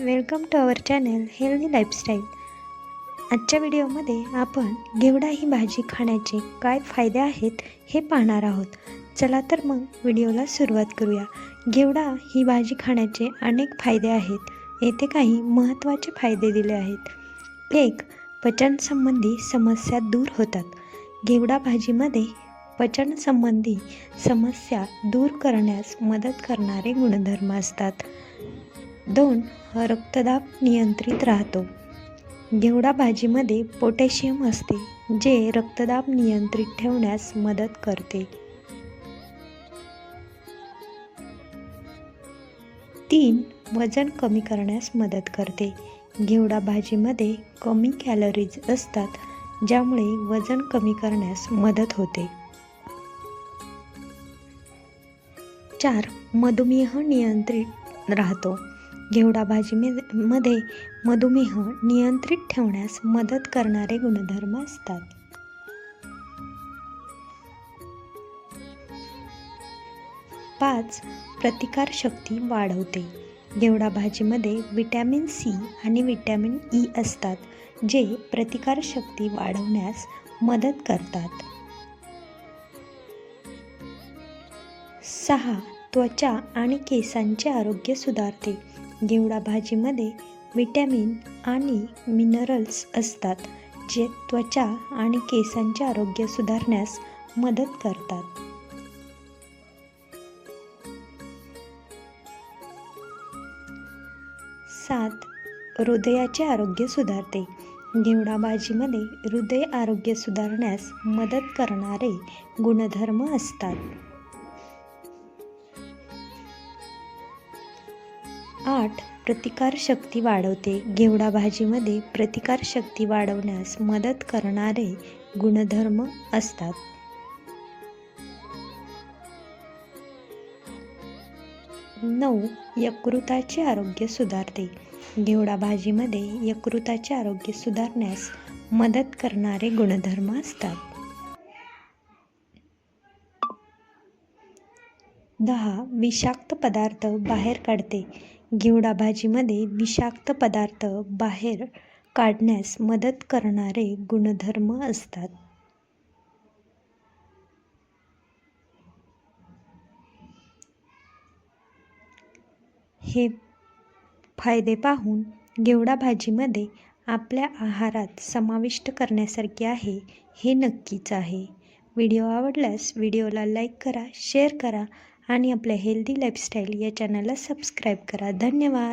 Welcome to our channel healthy lifestyle आजच्या व्हिडिओमध्ये आपण घेवडा ही भाजी खाण्याचे काय फायदे आहेत हे पाहणार आहोत. चला तर मग व्हिडिओला सुरुवात करूया. घेवडा ही भाजी खाण्याचे अनेक फायदे आहेत. येथे काही महत्त्वाचे फायदे दिले आहेत. एक पचनसंबंधी समस्या दूर होतात. घेवडा भाजीमध्ये पचनसंबंधी समस्या दूर करण्यास मदत करणारे गुणधर्म असतात. दोन रक्तदाब नियंत्रित राहतो. घेवडा भाजीमध्ये पोटॅशियम असते जे रक्तदाब नियंत्रित ठेवण्यास मदत करते. तीन वजन कमी करण्यास मदत करते. घेवडा भाजीमध्ये कमी कॅलरीज असतात ज्यामुळे वजन कमी करण्यास मदत होते. चार मधुमेह नियंत्रित राहतो. घेवडा भाजीमध्ये मध्ये मधुमेह नियंत्रित ठेवण्यास मदत करणारे गुणधर्म असतात. पाच प्रतिकारशक्ती वाढवते. घेवडा भाजीमध्ये विटॅमिन सी आणि विटॅमिन ई असतात जे प्रतिकारशक्ती वाढवण्यास मदत करतात. सहा त्वचा आणि केसांचे आरोग्य सुधारते. घेवडा भाजीमध्ये विटॅमिन आणि मिनरल्स असतात जे त्वचा आणि केसांचे आरोग्य सुधारण्यास मदत करतात. सात हृदयाचे आरोग्य सुधारते. घेवडा भाजीमध्ये हृदय आरोग्य सुधारण्यास मदत करणारे गुणधर्म असतात. आठ प्रतिकारशक्ती वाढवते. घेवडा भाजीमध्ये प्रतिकारशक्ती वाढवण्यास मदत करणारे गुणधर्म असतात. नऊ यकृताचे आरोग्य सुधारते. घेवडा भाजीमध्ये यकृताचे आरोग्य सुधारण्यास मदत करणारे गुणधर्म असतात. दहा विषाक्त पदार्थ बाहेर काढते. घेवडा भाजीमध्ये विषाक्त पदार्थ बाहेर काढण्यास मदत करणारे गुणधर्म असतात. हे फायदे पाहून घेवडा भाजीमध्ये आपल्या आहारात समाविष्ट करण्यासारखे आहे हे नक्कीच आहे. व्हिडिओ आवडल्यास व्हिडिओला लाईक करा शेअर करा आणि आपल्या हेल्दी लाईफस्टाईल या चॅनलला सबस्क्राईब करा. धन्यवाद.